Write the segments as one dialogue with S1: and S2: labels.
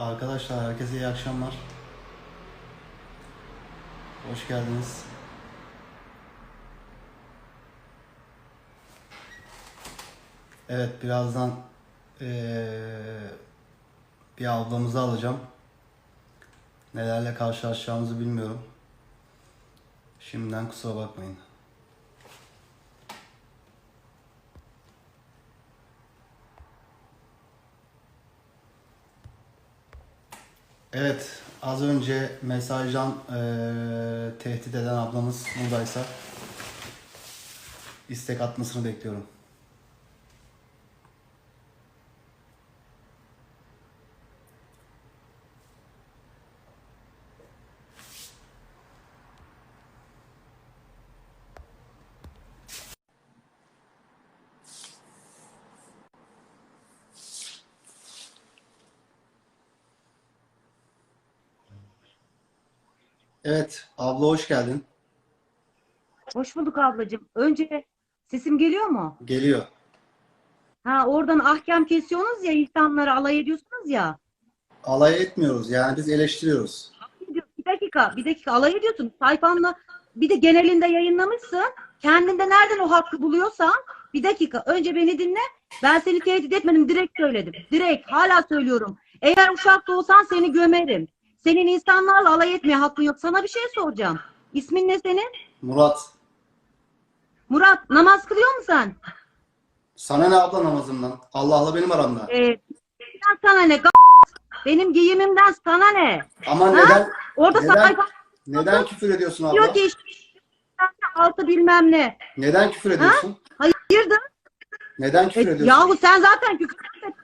S1: Arkadaşlar herkese iyi akşamlar. Hoş geldiniz. Evet birazdan eee, bir ablamızı alacağım. Nelerle karşılaşacağımızı bilmiyorum. Şimdiden kusura bakmayın. Evet, az önce mesajdan eee, tehdit eden ablamız buradaysa istek atmasını bekliyorum. Evet, abla hoş geldin.
S2: Hoş bulduk ablacığım. Önce sesim geliyor mu?
S1: Geliyor.
S2: Ha oradan ahkam kesiyorsunuz ya insanları alay ediyorsunuz ya.
S1: Alay etmiyoruz yani biz eleştiriyoruz.
S2: Bir dakika, bir dakika alay ediyorsun. Sayfanla bir de genelinde yayınlamışsın. Kendinde nereden o hakkı buluyorsan bir dakika önce beni dinle. Ben seni tehdit etmedim direkt söyledim. Direkt hala söylüyorum. Eğer uşakta olsan seni gömerim. Senin insanlarla alay etmeye hakkın yok. Sana bir şey soracağım. İsmin ne senin?
S1: Murat,
S2: Murat namaz kılıyor musun sen?
S1: sana ne abla namazından? Allah'la benim aramda.
S2: Ee, benim sana ne? Benim giyimimden sana ne?
S1: Ama
S2: Ha?
S1: neden
S2: Orada
S1: Neden?
S2: sayfa
S1: neden küfür ediyorsun
S2: diyor
S1: abla?
S2: ki işte altı bilmem ne.
S1: Neden küfür ediyorsun?
S2: Hayırdır?
S1: Neden
S2: E,
S1: küfür ediyorsun?
S2: yahu sen zaten küfürden et-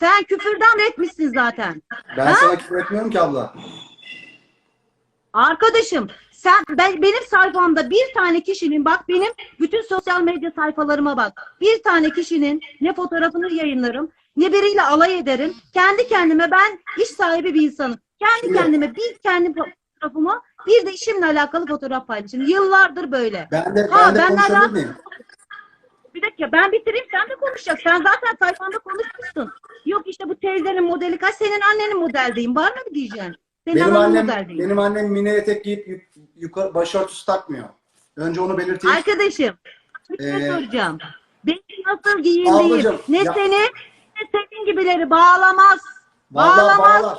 S2: sen küfürden etmişsin zaten.
S1: Ben
S2: Ha?
S1: sana küfür etmiyorum ki abla.
S2: Arkadaşım sen ben, benim sayfamda bir tane kişinin bak benim bütün sosyal medya sayfalarıma bak. Bir tane kişinin ne fotoğrafını yayınlarım ne biriyle alay ederim. Kendi kendime ben iş sahibi bir insanım. Kendi
S1: Şimdi-
S2: kendime bir kendi fotoğrafımı bir de işimle alakalı fotoğraf paylaşırım. Yıllardır böyle.
S1: Ben de,
S2: Ha,
S1: ben de
S2: ben
S1: konuşabilir
S2: nereden-
S1: miyim?
S2: Bir dakika ben bitireyim sen de konuşacaksın. Sen zaten sayfanda konuşmuşsun. Yok işte bu teyzenin modeli kaç senin annenin model diyeyim. Var mı diyeceksin? Senin
S1: Benim annem,
S2: model
S1: benim annem mini etek giyip yuk- yukarı başörtüsü takmıyor. Önce onu belirteyim.
S2: Arkadaşım bir şey
S1: Ee,
S2: soracağım. Benim nasıl giyindiğim ne
S1: ya-
S2: seni ne senin gibileri bağlamaz. Bağlamaz.
S1: bağlar.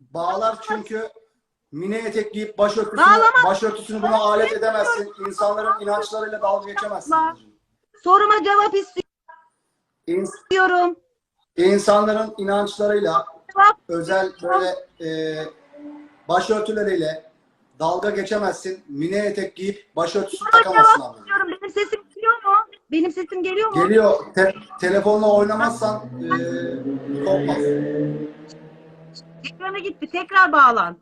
S1: Bağlar çünkü mini etek giyip başörtüsünü,
S2: Bağlamaz.
S1: başörtüsünü buna alet edemezsin. İnsanların inançlarıyla dalga geçemezsin.
S2: Soruma cevap
S1: İns-
S2: istiyorum.
S1: İnsanların inançlarıyla özel böyle e, başörtüleriyle dalga geçemezsin. Mini etek giyip başörtüsü takamazsın.
S2: Benim sesim geliyor mu? Benim sesim geliyor mu?
S1: Geliyor. Te- telefonla oynamazsan e, kopmaz.
S2: Ekranı gitti. Tekrar bağlan.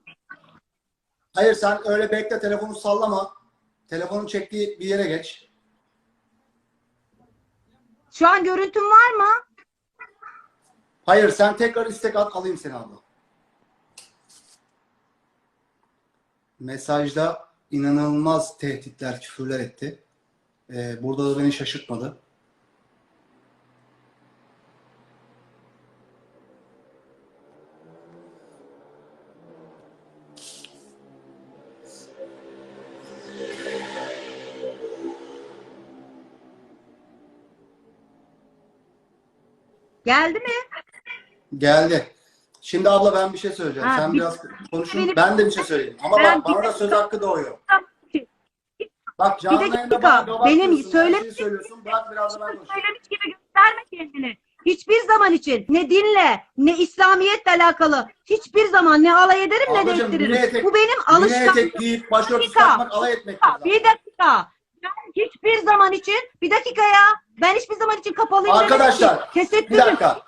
S1: Hayır sen öyle bekle telefonu sallama. Telefonun çektiği bir yere geç.
S2: Şu an görüntüm var mı?
S1: Hayır sen tekrar istek at alayım seni abla. Mesajda inanılmaz tehditler, küfürler etti. Ee, burada da beni şaşırtmadı.
S2: Geldi mi?
S1: Geldi. Şimdi abla ben bir şey söyleyeceğim.
S2: Ha,
S1: Sen
S2: bir-
S1: biraz konuşun.
S2: Benim-
S1: Ben de bir şey söyleyeyim. Ama
S2: Ben
S1: bak bana
S2: bir
S1: da söz hakkı doğuyor. Bak
S2: Bir
S1: canlı
S2: dakika,
S1: yayında bana gavat
S2: benim söyle-
S1: şeyi söylüyorsun. Bırak biraz da ben konuşayım.
S2: söylemiş gibi gösterme kendini. Hiçbir zaman için ne dinle ne İslamiyetle alakalı hiçbir zaman ne alay ederim ne
S1: Ablacığım, etek-
S2: Bu benim
S1: Mini
S2: alışkanlığım.
S1: etek giyip başörtüsü
S2: dakika.
S1: takmak alay etmek.
S2: Bir dakika. Ben hiçbir zaman için bir dakika ya. Ben hiçbir zaman için kapalıyım demedim
S1: Arkadaşlar.
S2: Kesinlikle
S1: Bir dakika.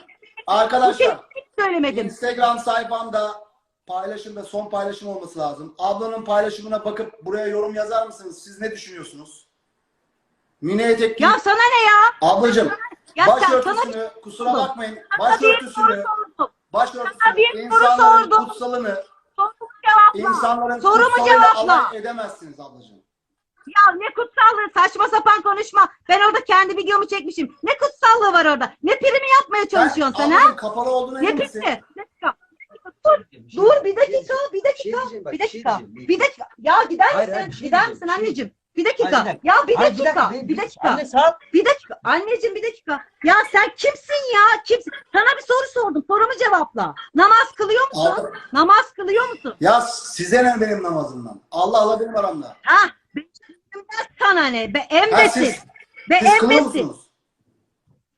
S1: Arkadaşlar
S2: kesinlikle söylemedim.
S1: Instagram sayfamda paylaşımda son paylaşım olması lazım. Ablanın paylaşımına bakıp buraya yorum yazar mısınız? Siz ne düşünüyorsunuz? Mini etek
S2: Ya sana ne ya?
S1: ablacığım
S2: Ya sen- sana
S1: başörtüsünü kusura bakmayın. Başörtüsünü başörtüsünü insanların kutsalını
S2: Sorumu cevapla.
S1: insanların
S2: Sorumu
S1: kutsalıyla
S2: cevapla.
S1: alay edemezsiniz ablacığım.
S2: Ya ne kutsallığı saçma sapan konuşma. Ben orada kendi videomu çekmişim. Ne kutsallığı var orada? Ne primi yapmaya çalışıyorsun sen ha?
S1: kapalı olduğuna
S2: Ne
S1: emin misin?
S2: primi? Ne, dakika.
S3: diyeceğim, bak,
S2: Bir
S3: bir şey
S2: dakika.
S3: diyeceğim.
S2: Bir dakika. Ya gider
S3: Hayır,
S2: misin?
S3: hayır, bir şey
S2: gider
S3: diyeceğim,
S2: misin
S3: bir şey
S2: anneciğim? Bir dakika.
S3: Bir dakika.
S2: Ya bir
S3: Hayır,
S2: dakika.
S3: bir
S2: Bir dakika.
S3: Anne sağ
S2: Bir dakika. Anneciğim bir dakika. Ya sen kimsin ya? Kimsin? Sana bir soru sordum. Sorumu cevapla. Namaz kılıyor musun?
S1: Abi-
S2: Namaz kılıyor musun?
S1: Ya size ne benim namazımdan? Allah Allah benim aramda.
S2: Ha? Benim sana ne? Be
S1: Ha,
S2: embesil.
S1: siz,
S2: Be
S1: siz
S2: embesil.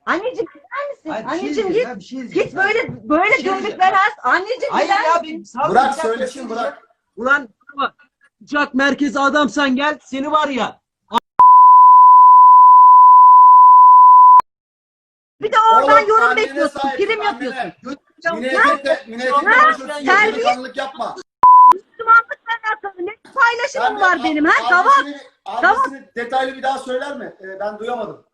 S2: Anneciğim gider misin?
S3: Hayır, bir şey
S2: Anneciğim
S3: diyeceğim
S2: git.
S3: ya, bir şey diyeceğim
S2: Git
S3: ya.
S2: böyle böyle
S3: şey
S2: gönlük
S3: diyeceğim.
S2: vermez. Anneciğim
S3: Hayır
S2: gider
S3: ya
S2: misin?
S3: bir sağ bir
S1: söylesin
S3: şey
S1: bırak.
S3: diyeceğim. Ulan bak. Uçak merkezi adamsan gel seni var ya.
S2: Bir de oradan
S1: Oğlum,
S2: yorum
S1: annene
S2: bekliyorsun.
S1: sahip,
S2: Prim
S1: annene.
S2: yapıyorsun.
S1: Mine
S3: Ha?
S2: Terbiye-
S1: Delikanlılık yapma.
S2: Alakalı ne paylaşımım
S1: Ben
S2: var benim ha? Tamam.
S1: adresini- Adresini detaylı bir daha söyler mi? Ee, ben duyamadım.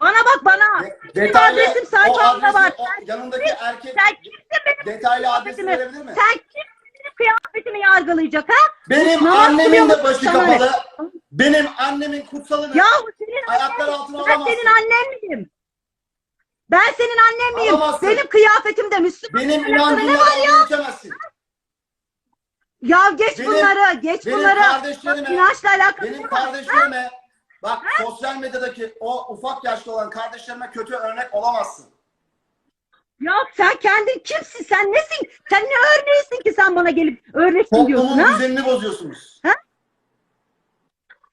S2: Bana bak bana.
S1: De- detaylı,
S2: adresim sayfamda
S1: adresi,
S2: var.
S1: o
S2: Sen
S1: yanındaki erkek
S2: Sen kimsin benim
S1: detaylı adresi verebilir mi?
S2: Sen kimsin benim kıyafetimi yargılayacak ha?
S1: Benim
S2: Namaz
S1: annemin de başı kapalı. Benim annemin kutsalını
S2: Yahu senin
S1: ayaklar
S2: annen,
S1: altına
S2: ben
S1: alamazsın.
S2: senin annen miyim? Ben senin annen miyim?
S1: Alamazsın.
S2: Benim kıyafetim de Müslüman.
S1: Benim
S2: alakalı
S1: inancımla
S2: ne var ya? Ya geç
S1: Benim-
S2: bunları, geç
S1: benim
S2: bunları.
S1: kardeşlerime-
S2: İnançla alakalı
S1: Benim kardeşlerime bak sosyal medyadaki o ufak yaşta olan kardeşlerime kötü örnek olamazsın.
S2: Ya sen kendin kimsin? Sen nesin? Sen ne örneğisin ki sen bana gelip örneksin diyorsun
S1: Toplumun
S2: ha?
S1: düzenini bozuyorsunuz.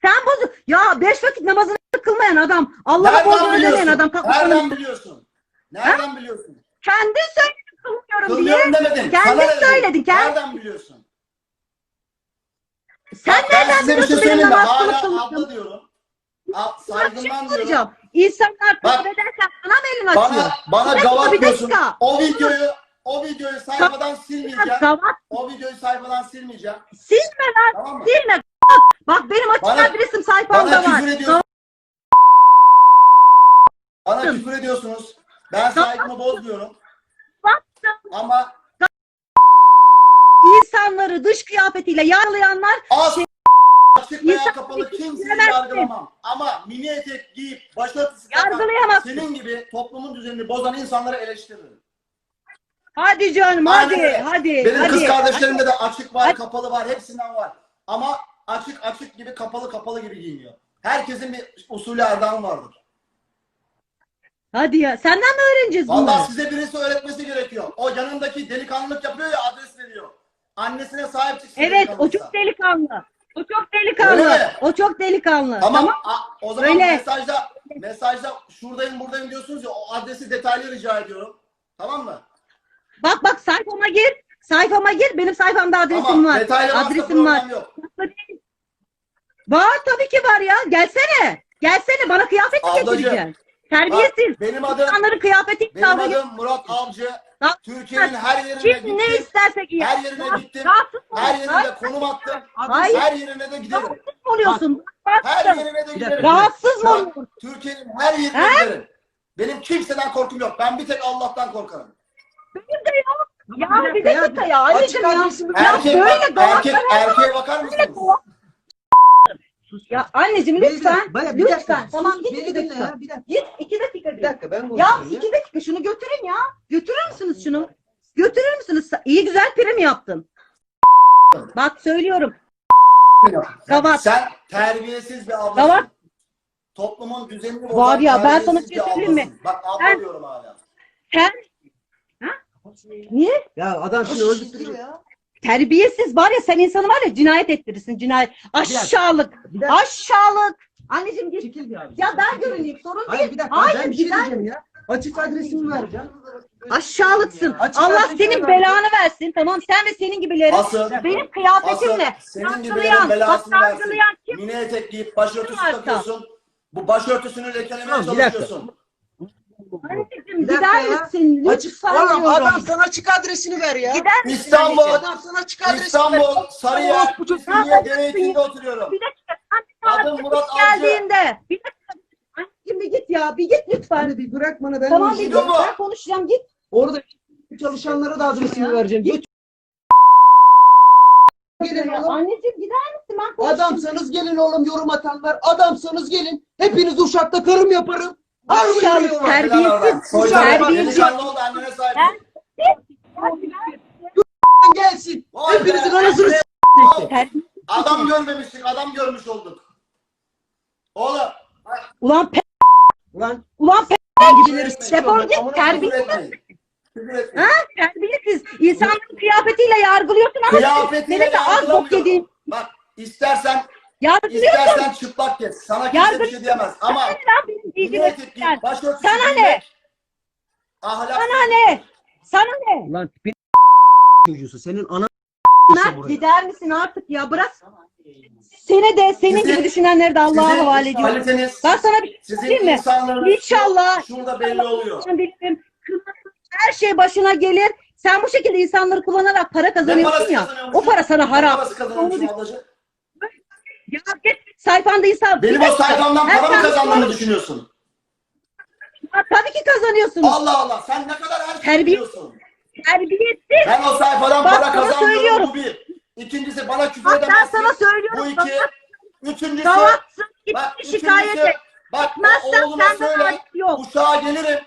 S2: Sen bozuk. Ya beş vakit namazını kılmayan adam. Allah'a borcunu ödemeyen adam. kalkıp
S1: Nereden biliyorsun? Nereden biliyorsun?
S2: Kendin söyledin kılmıyorum diye.
S1: Kılıyorum demedin.
S2: Kendin
S1: Sana dedim.
S2: söyledin, kendin-
S1: Nereden biliyorsun?
S2: Sen
S1: Bak,
S2: nereden
S1: size bir şey
S2: biliyorsun benim
S1: söyleyeyim mi?
S2: namaz
S1: Hala abla diyorum. A,
S2: Bir şey
S1: saygından diyorum.
S2: soracağım. İnsanlar
S1: Bak,
S2: kabul ederken sana mı elini açıyor?
S1: Bana, bana
S2: Bir dakika,
S1: gavat
S2: bir
S1: diyorsun.
S2: dakika.
S1: O videoyu o videoyu sayfadan silmeyeceğim.
S2: Gavat
S1: O videoyu sayfadan silmeyeceğim.
S2: silme lan.
S1: Tamam mı?
S2: Silme. Bak benim açık
S1: Bana-
S2: adresim sayfamda
S1: Bana
S2: var.
S1: küfür ediyorsun. Bana küfür ediyorsunuz. Ben saygımı bozmuyorum.
S2: Baktım.
S1: Ama
S2: İnsanları dış kıyafetiyle yargılayanlar
S1: az açık veya
S2: İnsan
S1: kapalı kimseyi
S2: bilemezsin.
S1: yargılamam. Ama mini etek giyip başörtüsü takan
S2: Yargılayamazsın.
S1: senin gibi toplumun düzenini bozan insanları eleştiririm.
S2: hadi canım
S1: Aynen
S2: hadi
S1: öyle.
S2: hadi.
S1: Benim
S2: hadi.
S1: kız kardeşlerimde de açık var,
S2: Hadi.
S1: kapalı var, hepsinden var. Ama açık açık gibi, kapalı kapalı gibi giyiniyor. Herkesin bir usulü erdamı vardır.
S2: Hadi ya. Senden mi öğreneceğiz bunları?
S1: Vallahi size birisi öğretmesi gerekiyor. O yanındaki delikanlılık yapıyor ya adres veriyor. Annesine sahip çıksın.
S2: Evet o çok delikanlı. O çok delikanlı. O çok delikanlı.
S1: Tamam.
S2: Tamam.
S1: a- o zaman
S2: Öyle.
S1: mesajda mesajda şuradayım buradayım diyorsunuz ya o adresi detaylı rica ediyorum. Tamam mı?
S2: Bak bak sayfama gir. Sayfama gir. Benim sayfamda adresim
S1: Tamam.
S2: var.
S1: Detaylı
S2: Adresim var.
S1: yok.
S2: Var tabii ki var ya. Gelsene. Gelsene bana kıyafet mi getireceksin? Terbiyesiz.
S1: Bak, benim adım
S2: İnsanların kıyafeti
S1: benim adım Murat Avcı. Türkiye'nin her yerine
S2: Kim ne
S1: gittim.
S2: isterse giyer.
S1: Her yerine gittim.
S2: Rahatsız mı
S1: Her
S2: oluyorsun?
S1: yerine konum attım.
S2: Hayır.
S1: Her yerine de giderim.
S2: Rahatsız mı oluyorsun?
S1: Her
S2: Rahatsız.
S1: yerine de giderim.
S2: Rahatsız mı
S1: Şu an
S2: oluyorsun?
S1: Türkiye'nin her yerine
S2: He?
S1: giderim. Benim kimseden korkum yok. Ben bir tek Allah'tan korkarım.
S2: Benim de yok. Ya bir
S3: dakika
S2: ya. Anneciğim ya. Ya
S1: Erkek,
S2: böyle
S1: erkek, erkeğe bakar mısınız?
S2: Gavat- Ya anneciğim
S3: Bir
S2: lütfen.
S3: dakika, baya bir dakika.
S2: Lütfen. Tamam
S3: Sus,
S2: git iki dakika.
S3: ya, bir dakika.
S2: Git iki dakika.
S3: Bir dakika ben
S2: Ya iki dakika şunu götürün ya. Götürür müsünüz şunu? Götürür müsünüz? İyi güzel prim yaptın. Bak söylüyorum. Gavat.
S1: Sen terbiyesiz bir ablasın.
S2: Gavat.
S1: Toplumun düzenini bozan
S2: Var ya, ben sana bir şey söyleyeyim mi?
S1: Bak diyorum hala.
S2: Sen niye?
S3: Ya adam şimdi öldürtüyor ya.
S2: Terbiyesiz var ya sen insanı var ya cinayet ettirirsin cinayet. Aşağılık.
S3: Bir dakika.
S2: Aşağılık. Anneciğim git.
S3: Çekil bir abi.
S2: Ya ben görüneyim sorun
S3: Hayır
S2: değil.
S3: bir dakika
S2: Hayır
S3: ben bir şey diyeceğim ya. Açık adresimi vereceğim.
S2: Aşağılıksın.
S3: Açık
S2: Allah senin
S3: vereceğim.
S2: belanı versin. Tamam sen ve senin gibilerin.
S1: Asıl,
S2: Benim
S1: asıl
S2: kıyafetimle
S1: senin gibilerin belasını versin.
S2: kim?
S1: Mini etek giyip başörtüsü
S2: varsa.
S1: takıyorsun. Bu başörtüsünü lekelemeye
S3: Tamam, bir dakika.
S1: çalışıyorsun.
S3: Dakika
S2: gider misin? Lütfen
S3: Oğlum
S2: diyorum.
S3: adam sana açık adresini ver ya.
S2: Gider misin
S1: İstanbul?
S3: Adam sana açık adresini ver.
S1: İstanbul, Sarıyer,
S3: Bu çocuk-
S1: İstinye, Dereğiti'nde oturuyorum.
S2: Bir dakika. Anne
S1: Adım Murat Avcı.
S2: geldiğinde. Bir dakika. Anneciğim bir git ya. Bir git lütfen.
S3: Hadi bir bırak bana ben
S2: Tamam bir
S3: konuşacağım.
S2: git. Ben konuşacağım git.
S3: Orada çalışanlara da adresimi vereceğim. Git. Gelin oğlum.
S2: Anneciğim gider misin? Ben konuşacağım.
S3: Adamsanız gelin oğlum yorum atanlar. Adamsanız gelin. Hepiniz uşakta karım yaparım.
S2: Aşağılık. Terbiyesiz, terbiyesiz.
S3: Gelsin. Hepinizin anasını.
S2: Terbiye-
S1: Adam görmemiştik, adam görmüş olduk. Oğlum.
S2: Ulan pe
S3: Ulan
S2: ulan pe
S3: gibileri
S2: defol git
S1: Küfür
S2: terbiye
S1: etmeyin. Küfür etmeyin.
S2: ha terbiyesiz insanların kıyafetiyle yargılıyorsun ama
S1: Kıyafetiyle
S2: senin de az bok yediğin
S1: Bak istersen
S2: yargılıyorsun.
S1: istersen çıplak kes. Sana kimse bir şey diyemez. Ama
S2: Sana ne lan benim
S1: mini
S2: giydiğime
S1: etek giy,
S2: sen? Sana ne?
S1: Ahlak.
S2: Sana ne? Sana ne?
S3: Ulan tipin çocuğusu. Senin anan
S2: Mert
S3: buraya.
S2: gider misin artık ya bırak. Seni de senin
S1: Sizin-
S2: gibi düşünenleri de Allah'a havale ediyorum.
S1: Kaliteniz,
S2: Ben sana bir şey
S1: sizin
S2: söyleyeyim mi? İnşallah
S1: şurada belli oluyor.
S2: Her şey başına gelir. Sen bu şekilde insanları kullanarak para kazanıyorsun ya. O para sana
S1: Ne
S2: haram.
S1: parası
S2: Onu düşün. Ya git sayfanda insan.
S1: Benim o sayfamdan para mı kazandığını düşünüyorsun?
S2: Ha, Tabii ki kazanıyorsun.
S1: Allah Allah sen ne kadar her şeyi
S2: Terbiye-
S1: biliyorsun.
S2: Terbiyesiz.
S1: Ben o sayfadan
S2: Bak,
S1: para
S2: sana
S1: kazanmıyorum
S2: söylüyorum.
S1: bu bir. İkincisi bana küfür
S2: Bak ben
S1: edemezsin.
S2: sana söylüyorum.
S1: Bu iki. Üçüncüsü
S2: Salaksın. Git
S1: bak üçüncüsü
S2: şikayet et.
S1: bak
S2: Etmezsen
S1: o oğluma
S2: senden
S1: söyle
S2: yok.
S1: uşağa gelirim.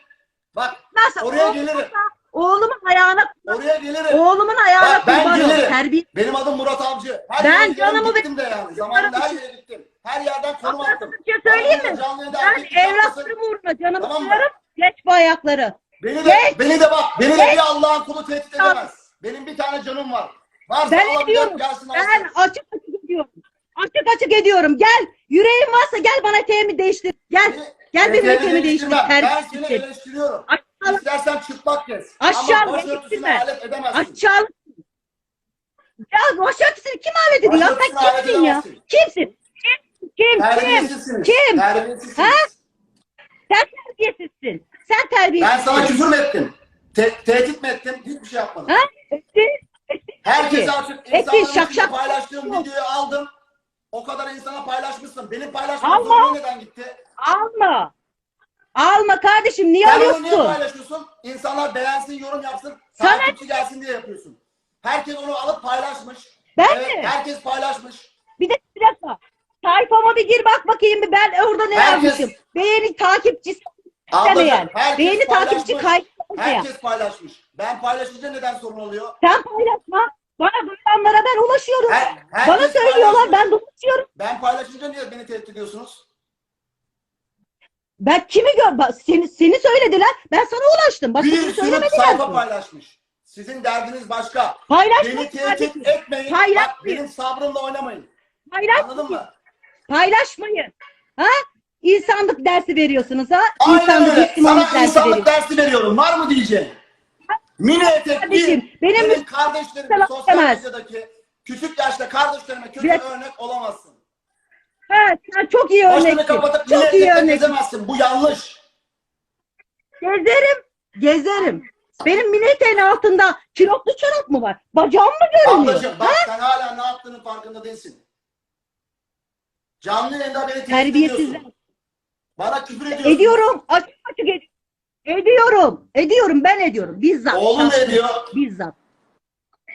S1: Bak
S2: Etmezsen
S1: oraya
S2: oğlum-
S1: gelirim.
S2: Oğlumun ayağına
S1: Oraya gelirim.
S2: oğlumun ayağına
S1: Bak, ben
S2: kurban ol.
S1: gelirim.
S2: Terbiye.
S1: Benim adım Murat Avcı. Her
S2: Ben
S1: yere
S2: canımı
S1: gittim de yani. Zamanında her yere gittim. Her yerden konum
S2: Bak,
S1: attım.
S2: bir şey söyleyeyim mi?
S1: Canlı yayında
S2: Ben
S1: erkeklik yapmasın.
S2: evlatlarım uğruna canımı
S1: Tamam mı?
S2: Geç bu ayakları.
S1: Beni de,
S2: Geç.
S1: beni de bak, beni de
S2: Geç.
S1: bir Allah'ın kulu tehdit edemez. Benim bir tane canım var. Varsa
S2: Ben
S1: alabilir,
S2: ediyorum.
S1: gelsin
S2: Ben
S1: alsın.
S2: açık açık ediyorum. Açık açık ediyorum. Gel. Yüreğin varsa gel bana eteğimi değiştir. Gel.
S1: Beni-
S2: Gel benim
S1: eteğini
S2: eteğimi değiştir.
S1: değiştirmem. Ben
S2: Terbiyesiz.
S1: seni eleştiriyorum.
S2: Aşağılık.
S1: İstersen çıplak kes.
S2: Aşağı
S1: Ama başörtüsüne
S2: eleştirme.
S1: alet edemezsin.
S2: Aşağılık. Ya başörtüsünü kim alet ediyor? Ya
S1: Başörtüsüne
S2: sen
S1: alet
S2: kimsin ya?
S1: edemezsin.
S2: Kimsin? Kim? Kim? Kim?
S1: Terbiyesizsiniz.
S2: Kim?
S1: Terbiyesizsiniz.
S2: Ha? Sen terbiyesizsin. Sen
S1: Ben
S2: terbiyesizsin.
S1: sana küfür mü ettim? Te- tehdit mi ettim? Hiçbir şey yapmadım.
S2: Ha? Ettin. Ettin.
S1: Herkese açık
S2: Ettin,
S1: insanların
S2: şak
S1: içinde
S2: şak.
S1: paylaştığım videoyu aldım. O kadar insana paylaşmışsın. Benim paylaşmam zoruna neden gitti?
S2: Alma. Alma kardeşim. Niye
S1: Sen onu niye
S2: alıyorsun?
S1: paylaşıyorsun? İnsanlar beğensin, yorum yapsın.
S2: Sana-
S1: Takipçi gelsin diye yapıyorsun. Herkes onu alıp paylaşmış.
S2: Ben mi?
S1: herkes paylaşmış.
S2: Bir de bir dakika. Sayfama bir gir bak bakayım bir ben orada ne
S1: Herkes-
S2: yazmışım. Beğeni takipçisi
S1: Ablacığım,
S2: demeyen.
S1: herkes
S2: Beğeni
S1: paylaşmış.
S2: takipçi kayıt olmayan.
S1: Herkes paylaşmış. Ben paylaşınca neden sorun oluyor?
S2: Sen paylaşma. Bana duyanlara ben ulaşıyorum.
S1: Her- herkes
S2: Bana söylüyorlar
S1: paylaşmış.
S2: ben de ulaşıyorum.
S1: Ben paylaşınca niye beni tehdit ediyorsunuz?
S2: Ben kimi gör seni seni söylediler. Ben sana ulaştım. Başka
S1: Bir
S2: kimi
S1: sürü
S2: söylemediler.
S1: sayfa paylaşmış. Sizin derdiniz başka.
S2: Paylaşma
S1: Beni tehdit
S2: kardeşim.
S1: etmeyin. Bak
S2: Paylaşmayın.
S1: benim sabrımla oynamayın.
S2: Paylaşmayın.
S1: Anladın mı?
S2: Paylaşmayın. Ha? İnsanlık dersi veriyorsunuz ha?
S1: Aynen
S2: İnsanlık,
S1: öyle. Sana
S2: dersi
S1: insanlık
S2: veriyorsunuz.
S1: dersi veriyorum. Var mı diyeceğim? Mini etek
S2: Kardeşim,
S1: giyin.
S2: benim
S1: Benim kardeşlerim sosyal
S2: demez.
S1: medyadaki küçük yaşta kardeşlerime kötü
S2: Bir-
S1: örnek olamazsın.
S2: Ha, sen çok iyi
S1: Başını
S2: örneksin.
S1: kapatıp mini
S2: Çok iyi örnek.
S1: gezemezsin. Bu yanlış.
S2: Gezerim. Gezerim. Benim mini eteğin altında kilotlu çorap mı var? Bacağım mı görünüyor?
S1: Ablacığım bak sen hala ne yaptığının farkında değilsin. Canlı yayında beni tehdit ediyorsun. Bana küfür ediyorsun.
S2: Ediyorum. Açık açık ediyorum. Ediyorum. Ediyorum. Ben ediyorum. Bizzat.
S1: Oğlum
S2: şahsen.
S1: ediyor?
S2: Bizzat.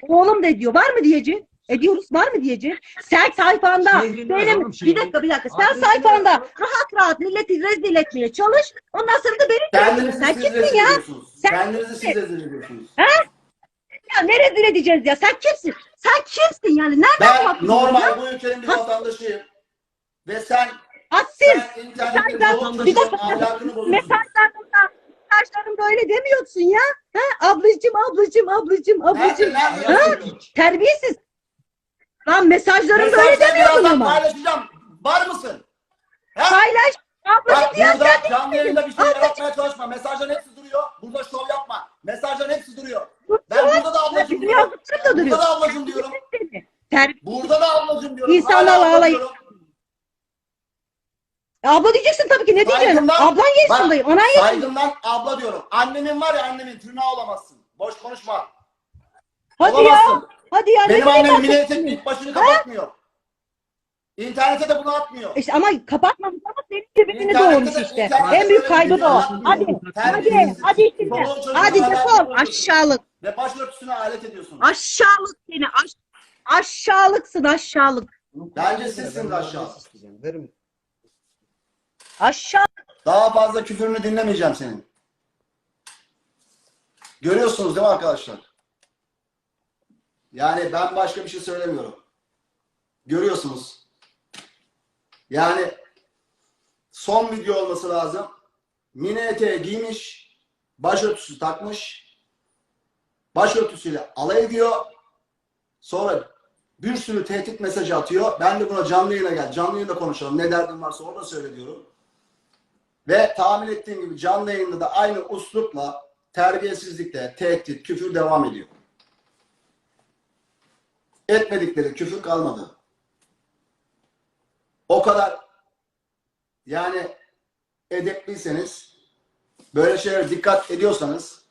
S2: Oğlum da ediyor. Var mı diyeceğim? Ediyoruz. Var mı diyeceğim? Sen sayfanda
S3: Şehrin var
S2: benim
S3: oğlum,
S2: bir dakika bir dakika. Sen sayfanda rahat rahat milleti rezil etmeye çalış. Ondan sonra da beni
S1: Kendinizi
S2: Sen
S1: siz
S2: kimsin
S1: rezil
S2: ya?
S1: ediyorsunuz.
S2: Sen
S1: Kendinizi siz
S2: kimsin?
S1: rezil ediyorsunuz.
S2: Ya ne rezil edeceğiz ya? Sen kimsin? Sen kimsin yani? Nereden
S1: Ben normal bu ülkenin bir vatandaşıyım. Ve sen
S2: Asil.
S1: sen internette
S2: Sen-
S1: dolu
S2: bir dakika.
S1: ahlakını bozuyorsun.
S2: Mesajlarında mesajlarında öyle demiyorsun ya. Ha? Ablacım, ablacım, ablacım, ablacım.
S1: Nerede, nerede
S2: Ha? Terbiyesiz. Lan mesajlarında öyle
S1: Mesajları
S2: demiyordun
S1: birazdan
S2: ama.
S1: paylaşacağım. Var mısın? Ha?
S2: Paylaş.
S1: Bak
S2: diyen
S1: burada
S2: sen
S1: canlı yayında bir şey
S2: Ablacım.
S1: yaratmaya çalışma. Mesajların hepsi duruyor. Burada şov yapma. Mesajların hepsi duruyor.
S2: Dur,
S1: Ben burada da ablacım
S2: Bizim
S1: diyorum.
S2: yazdıklarım da duruyor.
S1: Burada da ablacım diyorum.
S2: Seni. Ter-
S1: Burada da ablacım diyorum.
S2: İnsanlar
S1: Hala
S2: ağlayıp-
S1: diyorum.
S2: Abla diyeceksin tabii ki ne diyeceksin?
S1: Saygımdan-
S2: Ablan yaşındayım, anan yaşındayım.
S1: Saygımdan abla diyorum. Annemin var ya annemin tırnağı olamazsın. Boş konuşma.
S2: Hadi
S1: olamazsın.
S2: Hadi ya. ne
S1: Benim
S2: demek
S1: annem etek giyip başını kapatmıyor. İnternete de bunu atmıyor.
S2: İşte ama kapatmamış ama senin
S1: İnternette
S2: doğurmuş işte. En büyük kaybı da o. Hadi. Hadi. Hadi
S1: çocuğun
S2: Hadi defol. Aşağılık.
S1: Ve başörtüsüne alet ediyorsun.
S2: Aşağılık seni. Aş aşağılıksın aşağılık.
S1: Bence sizsiniz aşağı.
S3: Verim.
S2: Aşağı.
S1: Daha fazla küfürünü dinlemeyeceğim senin. Görüyorsunuz değil mi arkadaşlar? Yani ben başka bir şey söylemiyorum. Görüyorsunuz. Yani son video olması lazım. Mini eteği giymiş, başörtüsü takmış, başörtüsüyle alay ediyor. Sonra bir sürü tehdit mesajı atıyor. Ben de buna canlı yayına gel. Canlı yayında konuşalım. Ne derdin varsa orada söyle diyorum. Ve tahmin ettiğim gibi canlı yayında da aynı uslupla terbiyesizlikle tehdit, küfür devam ediyor. Etmedikleri küfür kalmadı. O kadar yani edepliyseniz böyle şeylere dikkat ediyorsanız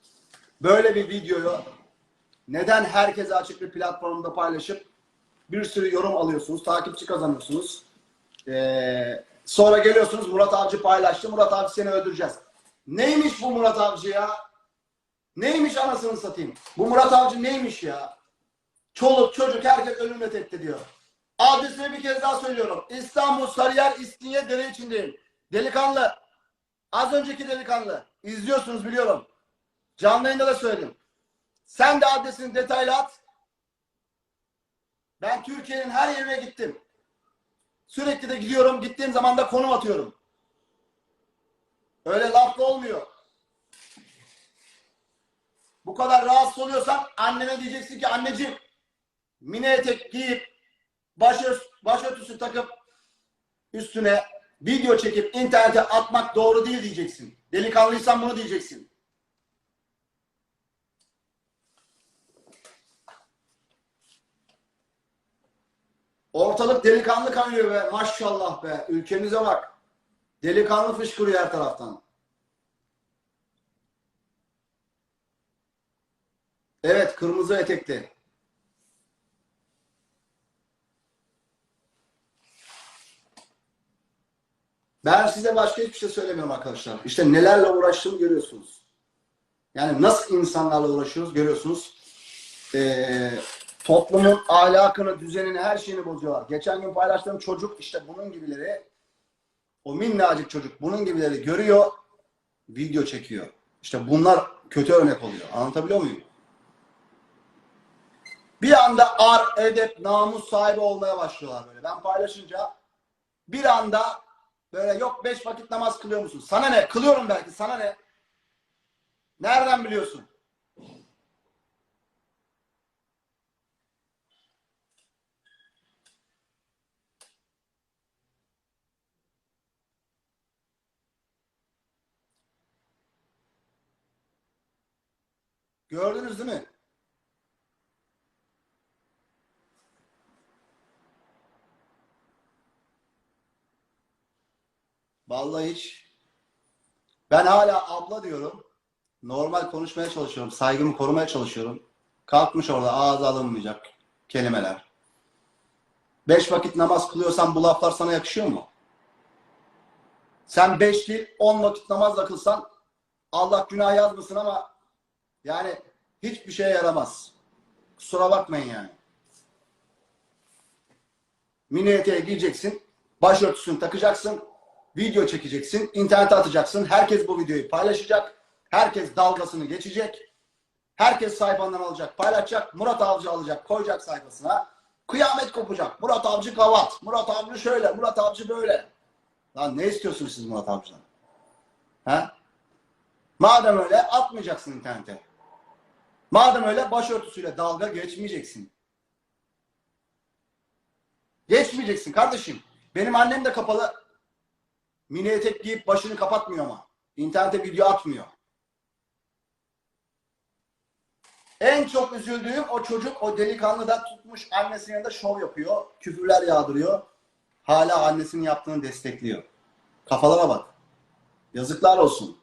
S1: böyle bir videoyu neden herkese açık bir platformda paylaşıp bir sürü yorum alıyorsunuz, takipçi kazanıyorsunuz. Ee, sonra geliyorsunuz Murat Avcı paylaştı. Murat Avcı seni öldüreceğiz. Neymiş bu Murat Avcı ya? Neymiş anasını satayım? Bu Murat Avcı neymiş ya? Çoluk çocuk herkes ölümle tehdit ediyor. Adresini bir kez daha söylüyorum. İstanbul Sarıyer İstinye Dere içindeyim. Delikanlı. Az önceki delikanlı. İzliyorsunuz biliyorum. Canlı yayında da söyledim. Sen de adresini detaylı at. Ben Türkiye'nin her yerine gittim. Sürekli de gidiyorum. Gittiğim zaman da konum atıyorum. Öyle lafla olmuyor. Bu kadar rahatsız oluyorsan annene diyeceksin ki anneciğim mini etek giyip başört, başörtüsü takıp üstüne video çekip internete atmak doğru değil diyeceksin. Delikanlıysan bunu diyeceksin. Ortalık delikanlı kaynıyor be. Maşallah be. Ülkemize bak. Delikanlı fışkırıyor her taraftan. Evet kırmızı etekli. Ben size başka hiçbir şey söylemiyorum arkadaşlar. İşte nelerle uğraştığımı görüyorsunuz. Yani nasıl insanlarla uğraşıyoruz görüyorsunuz. Ee, toplumun ahlakını, düzenini, her şeyini bozuyorlar. Geçen gün paylaştığım çocuk işte bunun gibileri o minnacık çocuk bunun gibileri görüyor, video çekiyor. İşte bunlar kötü örnek oluyor. Anlatabiliyor muyum? Bir anda ar, edep, namus sahibi olmaya başlıyorlar böyle. Ben paylaşınca bir anda böyle yok beş vakit namaz kılıyor musun? Sana ne? Kılıyorum belki. Sana ne? Nereden biliyorsun? Gördünüz değil mi? Vallahi hiç. Ben hala abla diyorum. Normal konuşmaya çalışıyorum. Saygımı korumaya çalışıyorum. Kalkmış orada ağza alınmayacak kelimeler. Beş vakit namaz kılıyorsan bu laflar sana yakışıyor mu? Sen beş değil on vakit namazla kılsan Allah günah yazmasın ama yani hiçbir şeye yaramaz. Kusura bakmayın yani. Mini eteği giyeceksin. Başörtüsünü takacaksın. Video çekeceksin. internete atacaksın. Herkes bu videoyu paylaşacak. Herkes dalgasını geçecek. Herkes sayfandan alacak, paylaşacak. Murat Avcı alacak, koyacak sayfasına. Kıyamet kopacak. Murat Avcı kavat. Murat Avcı şöyle, Murat Avcı böyle. Lan ne istiyorsunuz siz Murat Avcı'dan? Ha? Madem öyle atmayacaksın internete. Madem öyle başörtüsüyle dalga geçmeyeceksin. Geçmeyeceksin kardeşim. Benim annem de kapalı. Mini etek giyip başını kapatmıyor ama. İnternete video atmıyor. En çok üzüldüğüm o çocuk, o delikanlı da tutmuş annesinin yanında şov yapıyor. Küfürler yağdırıyor. Hala annesinin yaptığını destekliyor. Kafalara bak. Yazıklar olsun.